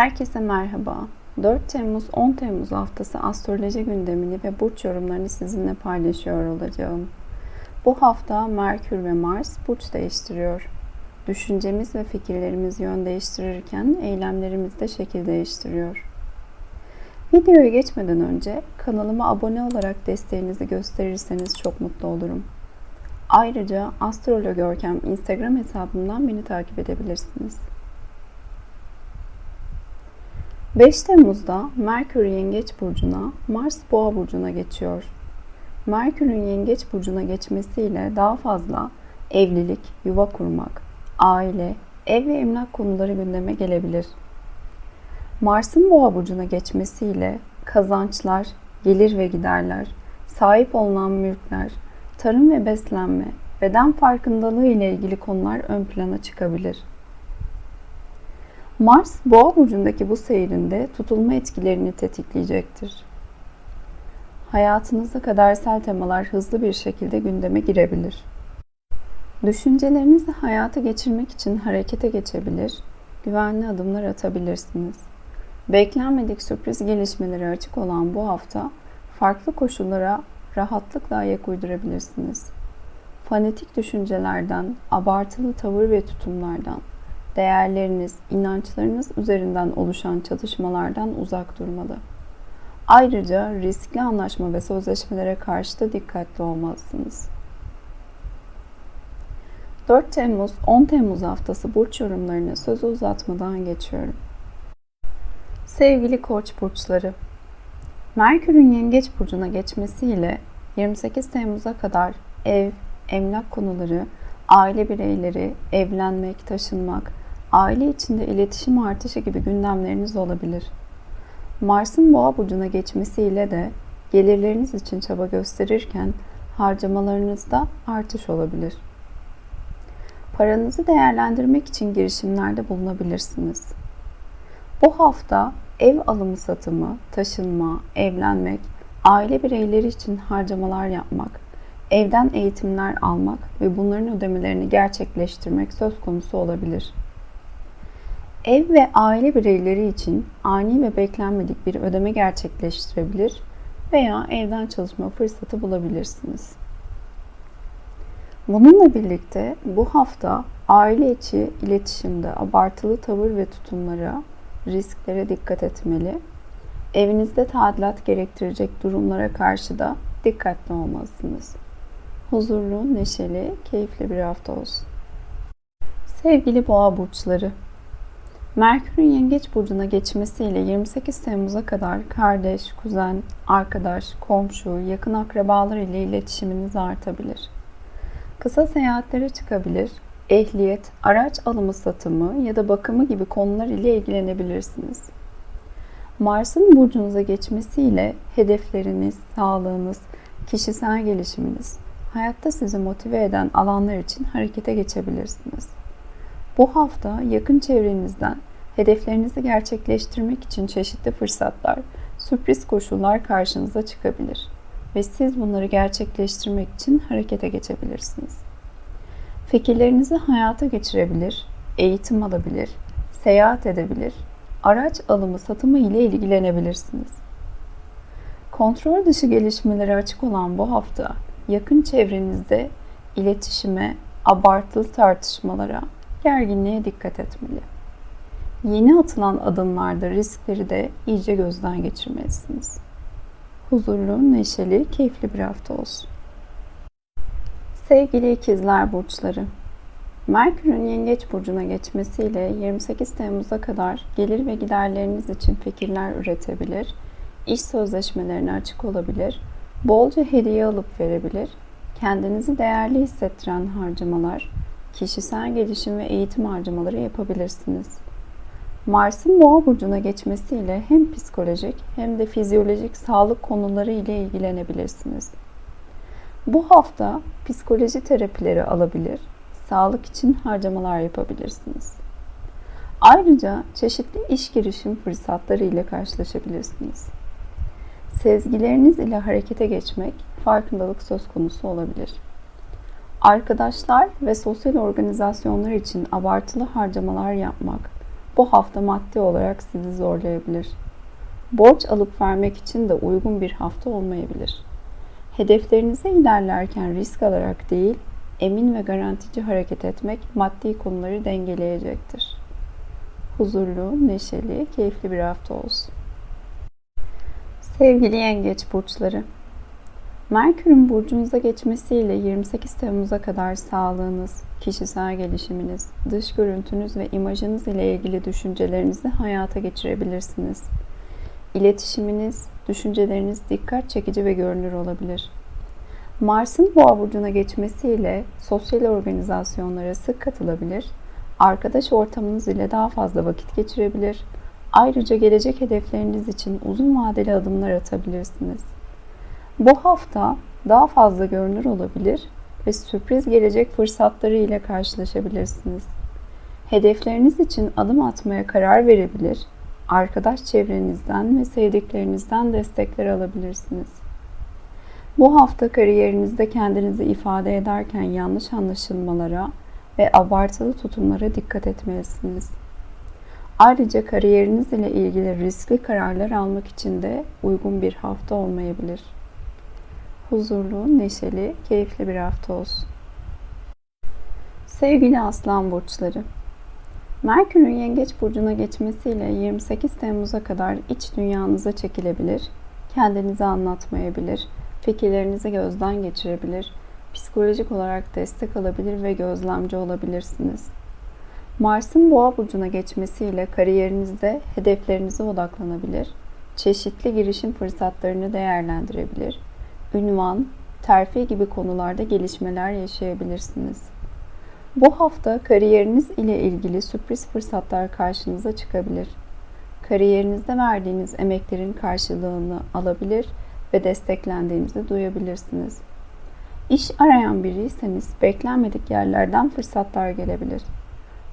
Herkese merhaba. 4 Temmuz 10 Temmuz haftası astroloji gündemini ve burç yorumlarını sizinle paylaşıyor olacağım. Bu hafta Merkür ve Mars burç değiştiriyor. Düşüncemiz ve fikirlerimiz yön değiştirirken eylemlerimiz de şekil değiştiriyor. Videoya geçmeden önce kanalıma abone olarak desteğinizi gösterirseniz çok mutlu olurum. Ayrıca Astrolog Görkem Instagram hesabımdan beni takip edebilirsiniz. 5 Temmuz'da Merkür Yengeç Burcu'na, Mars Boğa Burcu'na geçiyor. Merkür'ün Yengeç Burcu'na geçmesiyle daha fazla evlilik, yuva kurmak, aile, ev ve emlak konuları gündeme gelebilir. Mars'ın Boğa Burcu'na geçmesiyle kazançlar, gelir ve giderler, sahip olunan mülkler, tarım ve beslenme, beden farkındalığı ile ilgili konular ön plana çıkabilir. Mars, Boğa burcundaki bu seyrinde tutulma etkilerini tetikleyecektir. Hayatınızda kadersel temalar hızlı bir şekilde gündeme girebilir. Düşüncelerinizi hayata geçirmek için harekete geçebilir, güvenli adımlar atabilirsiniz. Beklenmedik sürpriz gelişmelere açık olan bu hafta farklı koşullara rahatlıkla ayak uydurabilirsiniz. Fanatik düşüncelerden, abartılı tavır ve tutumlardan, değerleriniz, inançlarınız üzerinden oluşan çatışmalardan uzak durmalı. Ayrıca riskli anlaşma ve sözleşmelere karşı da dikkatli olmalısınız. 4 Temmuz 10 Temmuz haftası burç yorumlarını sözü uzatmadan geçiyorum. Sevgili Koç burçları, Merkür'ün Yengeç burcuna geçmesiyle 28 Temmuz'a kadar ev, emlak konuları, aile bireyleri, evlenmek, taşınmak, aile içinde iletişim artışı gibi gündemleriniz olabilir. Mars'ın Boğa burcuna geçmesiyle de gelirleriniz için çaba gösterirken harcamalarınızda artış olabilir. Paranızı değerlendirmek için girişimlerde bulunabilirsiniz. Bu hafta ev alımı satımı, taşınma, evlenmek, aile bireyleri için harcamalar yapmak, evden eğitimler almak ve bunların ödemelerini gerçekleştirmek söz konusu olabilir. Ev ve aile bireyleri için ani ve beklenmedik bir ödeme gerçekleştirebilir veya evden çalışma fırsatı bulabilirsiniz. Bununla birlikte bu hafta aile içi iletişimde abartılı tavır ve tutumlara, risklere dikkat etmeli. Evinizde tadilat gerektirecek durumlara karşı da dikkatli olmalısınız. Huzurlu, neşeli, keyifli bir hafta olsun. Sevgili boğa burçları, Merkür'ün Yengeç burcuna geçmesiyle 28 Temmuz'a kadar kardeş, kuzen, arkadaş, komşu, yakın akrabalar ile iletişiminiz artabilir. Kısa seyahatlere çıkabilir, ehliyet, araç alımı satımı ya da bakımı gibi konular ile ilgilenebilirsiniz. Mars'ın burcunuza geçmesiyle hedefleriniz, sağlığınız, kişisel gelişiminiz, hayatta sizi motive eden alanlar için harekete geçebilirsiniz. Bu hafta yakın çevrenizden hedeflerinizi gerçekleştirmek için çeşitli fırsatlar, sürpriz koşullar karşınıza çıkabilir ve siz bunları gerçekleştirmek için harekete geçebilirsiniz. Fikirlerinizi hayata geçirebilir, eğitim alabilir, seyahat edebilir, araç alımı satımı ile ilgilenebilirsiniz. Kontrol dışı gelişmelere açık olan bu hafta yakın çevrenizde iletişime, abartılı tartışmalara, gerginliğe dikkat etmeli. Yeni atılan adımlarda riskleri de iyice gözden geçirmelisiniz. Huzurlu, neşeli, keyifli bir hafta olsun. Sevgili ikizler burçları, Merkür'ün Yengeç burcuna geçmesiyle 28 Temmuz'a kadar gelir ve giderleriniz için fikirler üretebilir, iş sözleşmelerine açık olabilir, bolca hediye alıp verebilir, kendinizi değerli hissettiren harcamalar, kişisel gelişim ve eğitim harcamaları yapabilirsiniz. Mars'ın Boğa burcuna geçmesiyle hem psikolojik hem de fizyolojik sağlık konuları ile ilgilenebilirsiniz. Bu hafta psikoloji terapileri alabilir, sağlık için harcamalar yapabilirsiniz. Ayrıca çeşitli iş girişim fırsatları ile karşılaşabilirsiniz. Sezgileriniz ile harekete geçmek farkındalık söz konusu olabilir. Arkadaşlar ve sosyal organizasyonlar için abartılı harcamalar yapmak bu hafta maddi olarak sizi zorlayabilir. Borç alıp vermek için de uygun bir hafta olmayabilir. Hedeflerinize ilerlerken risk alarak değil, emin ve garantici hareket etmek maddi konuları dengeleyecektir. Huzurlu, neşeli, keyifli bir hafta olsun. Sevgili yengeç burçları, Merkür'ün burcunuza geçmesiyle 28 Temmuz'a kadar sağlığınız, kişisel gelişiminiz, dış görüntünüz ve imajınız ile ilgili düşüncelerinizi hayata geçirebilirsiniz. İletişiminiz, düşünceleriniz dikkat çekici ve görünür olabilir. Mars'ın Boğa burcuna geçmesiyle sosyal organizasyonlara sık katılabilir, arkadaş ortamınız ile daha fazla vakit geçirebilir. Ayrıca gelecek hedefleriniz için uzun vadeli adımlar atabilirsiniz. Bu hafta daha fazla görünür olabilir ve sürpriz gelecek fırsatları ile karşılaşabilirsiniz. Hedefleriniz için adım atmaya karar verebilir, arkadaş çevrenizden ve sevdiklerinizden destekler alabilirsiniz. Bu hafta kariyerinizde kendinizi ifade ederken yanlış anlaşılmalara ve abartılı tutumlara dikkat etmelisiniz. Ayrıca kariyeriniz ile ilgili riskli kararlar almak için de uygun bir hafta olmayabilir. Huzurlu, neşeli, keyifli bir hafta olsun. Sevgili Aslan burçları, Merkür'ün Yengeç burcuna geçmesiyle 28 Temmuz'a kadar iç dünyanıza çekilebilir, kendinizi anlatmayabilir, fikirlerinizi gözden geçirebilir, psikolojik olarak destek alabilir ve gözlemci olabilirsiniz. Mars'ın Boğa burcuna geçmesiyle kariyerinizde hedeflerinize odaklanabilir, çeşitli girişim fırsatlarını değerlendirebilir, ünvan, terfi gibi konularda gelişmeler yaşayabilirsiniz. Bu hafta kariyeriniz ile ilgili sürpriz fırsatlar karşınıza çıkabilir. Kariyerinizde verdiğiniz emeklerin karşılığını alabilir ve desteklendiğinizi duyabilirsiniz. İş arayan biriyseniz beklenmedik yerlerden fırsatlar gelebilir.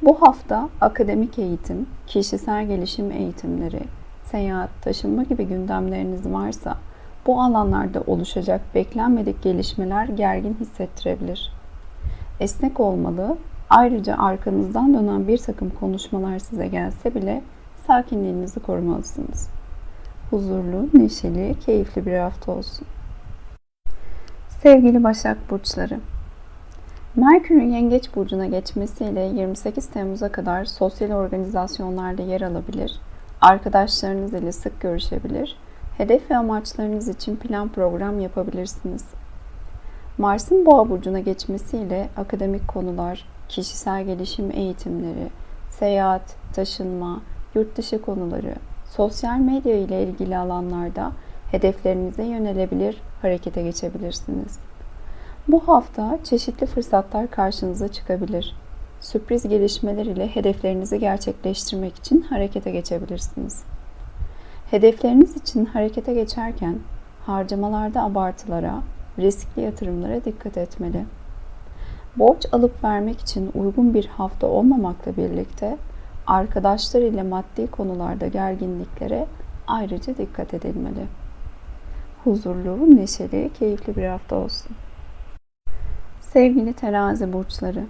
Bu hafta akademik eğitim, kişisel gelişim eğitimleri, seyahat, taşınma gibi gündemleriniz varsa bu alanlarda oluşacak beklenmedik gelişmeler gergin hissettirebilir. Esnek olmalı, ayrıca arkanızdan dönen bir takım konuşmalar size gelse bile sakinliğinizi korumalısınız. Huzurlu, neşeli, keyifli bir hafta olsun. Sevgili Başak Burçları, Merkür'ün Yengeç Burcu'na geçmesiyle 28 Temmuz'a kadar sosyal organizasyonlarda yer alabilir, arkadaşlarınız ile sık görüşebilir, hedef ve amaçlarınız için plan program yapabilirsiniz. Mars'ın Boğa Burcu'na geçmesiyle akademik konular, kişisel gelişim eğitimleri, seyahat, taşınma, yurt dışı konuları, sosyal medya ile ilgili alanlarda hedeflerinize yönelebilir, harekete geçebilirsiniz. Bu hafta çeşitli fırsatlar karşınıza çıkabilir. Sürpriz gelişmeler ile hedeflerinizi gerçekleştirmek için harekete geçebilirsiniz. Hedefleriniz için harekete geçerken harcamalarda abartılara, riskli yatırımlara dikkat etmeli. Borç alıp vermek için uygun bir hafta olmamakla birlikte arkadaşlar ile maddi konularda gerginliklere ayrıca dikkat edilmeli. Huzurlu, neşeli, keyifli bir hafta olsun. Sevgili terazi burçları,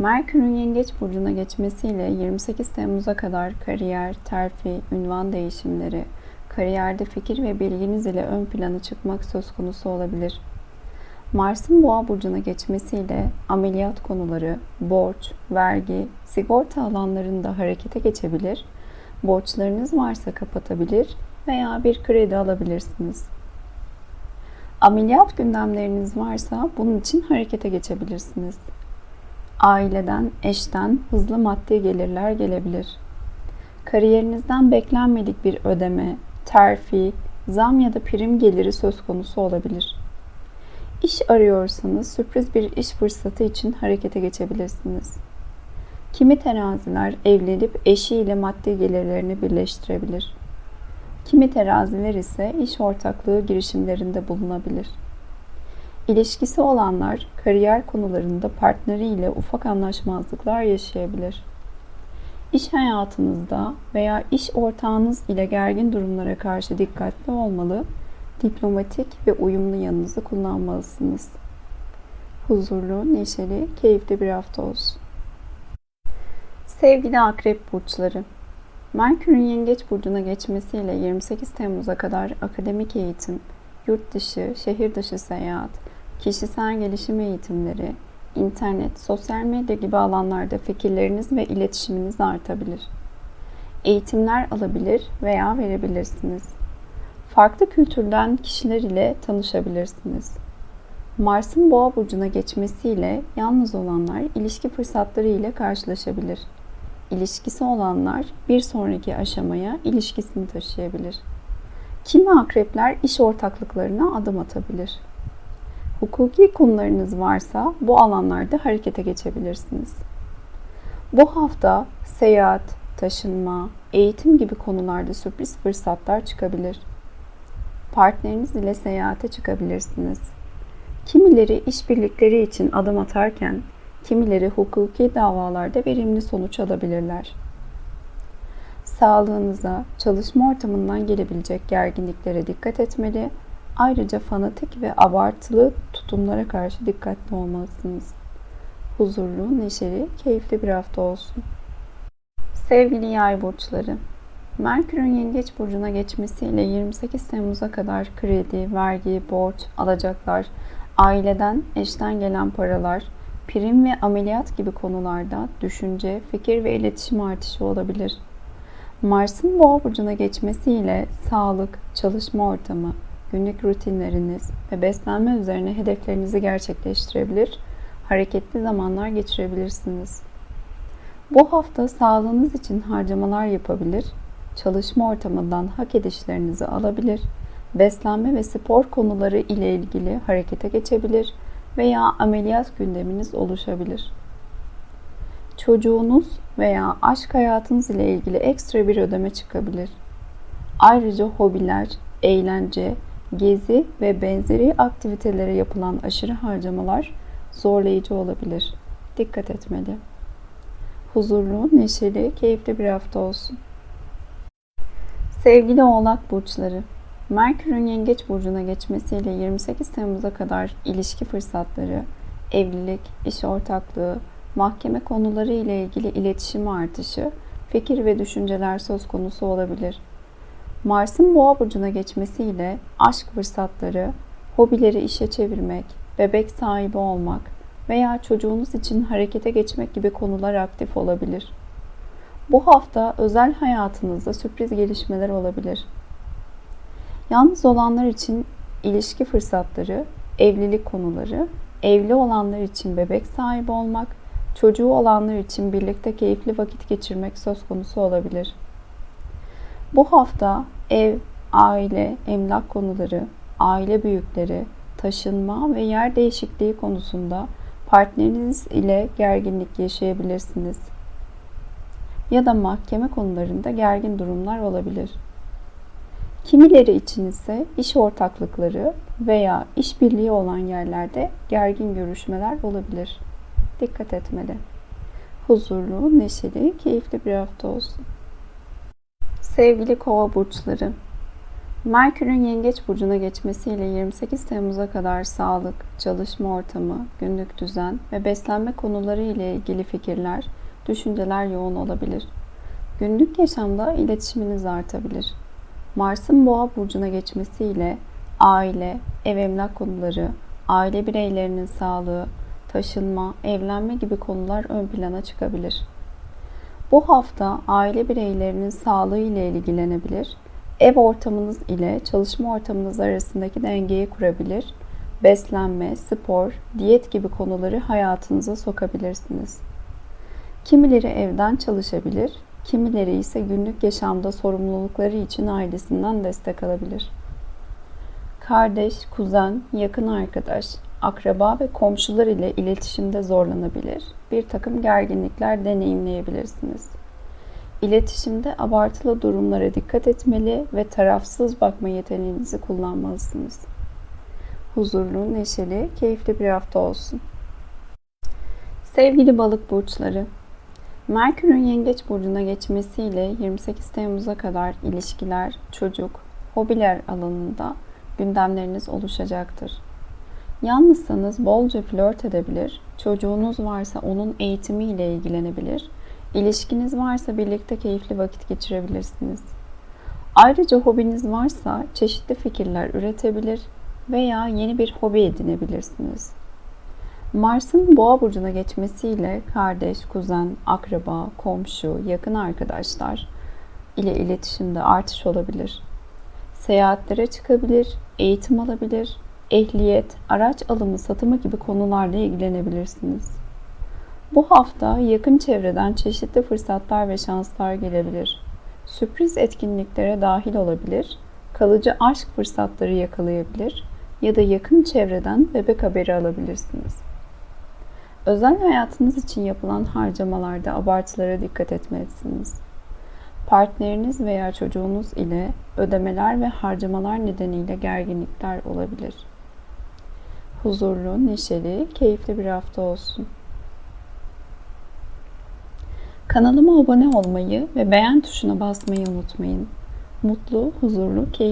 Merkür'ün Yengeç burcuna geçmesiyle 28 Temmuz'a kadar kariyer, terfi, ünvan değişimleri, kariyerde fikir ve bilginiz ile ön plana çıkmak söz konusu olabilir. Mars'ın Boğa burcuna geçmesiyle ameliyat konuları, borç, vergi, sigorta alanlarında harekete geçebilir, borçlarınız varsa kapatabilir veya bir kredi alabilirsiniz. Ameliyat gündemleriniz varsa bunun için harekete geçebilirsiniz. Aileden, eşten hızlı maddi gelirler gelebilir. Kariyerinizden beklenmedik bir ödeme, terfi, zam ya da prim geliri söz konusu olabilir. İş arıyorsanız sürpriz bir iş fırsatı için harekete geçebilirsiniz. Kimi teraziler evlenip eşiyle maddi gelirlerini birleştirebilir. Kimi teraziler ise iş ortaklığı girişimlerinde bulunabilir. İlişkisi olanlar kariyer konularında partneriyle ufak anlaşmazlıklar yaşayabilir. İş hayatınızda veya iş ortağınız ile gergin durumlara karşı dikkatli olmalı, diplomatik ve uyumlu yanınızı kullanmalısınız. Huzurlu, neşeli, keyifli bir hafta olsun. Sevgili akrep burçları, Merkür'ün Yengeç burcuna geçmesiyle 28 Temmuz'a kadar akademik eğitim, yurt dışı, şehir dışı seyahat, kişisel gelişim eğitimleri, internet, sosyal medya gibi alanlarda fikirleriniz ve iletişiminiz artabilir. Eğitimler alabilir veya verebilirsiniz. Farklı kültürden kişiler ile tanışabilirsiniz. Mars'ın Boğa burcuna geçmesiyle yalnız olanlar ilişki fırsatları ile karşılaşabilir. İlişkisi olanlar bir sonraki aşamaya ilişkisini taşıyabilir. Kimi akrepler iş ortaklıklarına adım atabilir. Hukuki konularınız varsa bu alanlarda harekete geçebilirsiniz. Bu hafta seyahat, taşınma, eğitim gibi konularda sürpriz fırsatlar çıkabilir. Partneriniz ile seyahate çıkabilirsiniz. Kimileri işbirlikleri için adım atarken, kimileri hukuki davalarda verimli sonuç alabilirler. Sağlığınıza, çalışma ortamından gelebilecek gerginliklere dikkat etmeli, ayrıca fanatik ve abartılı tutumlara karşı dikkatli olmalısınız. Huzurlu, neşeli, keyifli bir hafta olsun. Sevgili yay burçları, Merkür'ün Yengeç burcuna geçmesiyle 28 Temmuz'a kadar kredi, vergi, borç, alacaklar, aileden, eşten gelen paralar, prim ve ameliyat gibi konularda düşünce, fikir ve iletişim artışı olabilir. Mars'ın Boğa burcuna geçmesiyle sağlık, çalışma ortamı, günlük rutinleriniz ve beslenme üzerine hedeflerinizi gerçekleştirebilir, hareketli zamanlar geçirebilirsiniz. Bu hafta sağlığınız için harcamalar yapabilir, çalışma ortamından hak edişlerinizi alabilir, beslenme ve spor konuları ile ilgili harekete geçebilir veya ameliyat gündeminiz oluşabilir. Çocuğunuz veya aşk hayatınız ile ilgili ekstra bir ödeme çıkabilir. Ayrıca hobiler, eğlence, gezi ve benzeri aktivitelere yapılan aşırı harcamalar zorlayıcı olabilir. Dikkat etmeli. Huzurlu, neşeli, keyifli bir hafta olsun. Sevgili Oğlak burçları, Merkür'ün Yengeç burcuna geçmesiyle 28 Temmuz'a kadar ilişki fırsatları, evlilik, iş ortaklığı, mahkeme konuları ile ilgili iletişim artışı, fikir ve düşünceler söz konusu olabilir. Mars'ın Boğa burcuna geçmesiyle aşk fırsatları, hobileri işe çevirmek, bebek sahibi olmak veya çocuğunuz için harekete geçmek gibi konular aktif olabilir. Bu hafta özel hayatınızda sürpriz gelişmeler olabilir. Yalnız olanlar için ilişki fırsatları, evlilik konuları, evli olanlar için bebek sahibi olmak, çocuğu olanlar için birlikte keyifli vakit geçirmek söz konusu olabilir. Bu hafta ev, aile, emlak konuları, aile büyükleri, taşınma ve yer değişikliği konusunda partneriniz ile gerginlik yaşayabilirsiniz. Ya da mahkeme konularında gergin durumlar olabilir. Kimileri için ise iş ortaklıkları veya işbirliği olan yerlerde gergin görüşmeler olabilir. Dikkat etmeli. Huzurlu, neşeli, keyifli bir hafta olsun. Sevgili kova burçları, Merkür'ün Yengeç burcuna geçmesiyle 28 Temmuz'a kadar sağlık, çalışma ortamı, günlük düzen ve beslenme konuları ile ilgili fikirler, düşünceler yoğun olabilir. Günlük yaşamda iletişiminiz artabilir. Mars'ın Boğa burcuna geçmesiyle aile, ev emlak konuları, aile bireylerinin sağlığı, taşınma, evlenme gibi konular ön plana çıkabilir. Bu hafta aile bireylerinin sağlığı ile ilgilenebilir, ev ortamınız ile çalışma ortamınız arasındaki dengeyi kurabilir, beslenme, spor, diyet gibi konuları hayatınıza sokabilirsiniz. Kimileri evden çalışabilir, kimileri ise günlük yaşamda sorumlulukları için ailesinden destek alabilir. Kardeş, kuzen, yakın arkadaş, akraba ve komşular ile iletişimde zorlanabilir, bir takım gerginlikler deneyimleyebilirsiniz. İletişimde abartılı durumlara dikkat etmeli ve tarafsız bakma yeteneğinizi kullanmalısınız. Huzurlu, neşeli, keyifli bir hafta olsun. Sevgili balık burçları, Merkür'ün Yengeç burcuna geçmesiyle 28 Temmuz'a kadar ilişkiler, çocuk, hobiler alanında gündemleriniz oluşacaktır. Yalnızsanız bolca flört edebilir, çocuğunuz varsa onun eğitimiyle ilgilenebilir, İlişkiniz varsa birlikte keyifli vakit geçirebilirsiniz. Ayrıca hobiniz varsa çeşitli fikirler üretebilir veya yeni bir hobi edinebilirsiniz. Mars'ın Boğa burcuna geçmesiyle kardeş, kuzen, akraba, komşu, yakın arkadaşlar ile iletişimde artış olabilir. Seyahatlere çıkabilir, eğitim alabilir, ehliyet, araç alımı, satımı gibi konularla ilgilenebilirsiniz. Bu hafta yakın çevreden çeşitli fırsatlar ve şanslar gelebilir. Sürpriz etkinliklere dahil olabilir, kalıcı aşk fırsatları yakalayabilir ya da yakın çevreden bebek haberi alabilirsiniz. Özel hayatınız için yapılan harcamalarda abartılara dikkat etmelisiniz. Partneriniz veya çocuğunuz ile ödemeler ve harcamalar nedeniyle gerginlikler olabilir. Huzurlu, neşeli, keyifli bir hafta olsun. Kanalıma abone olmayı ve beğen tuşuna basmayı unutmayın. Mutlu, huzurlu, keyifli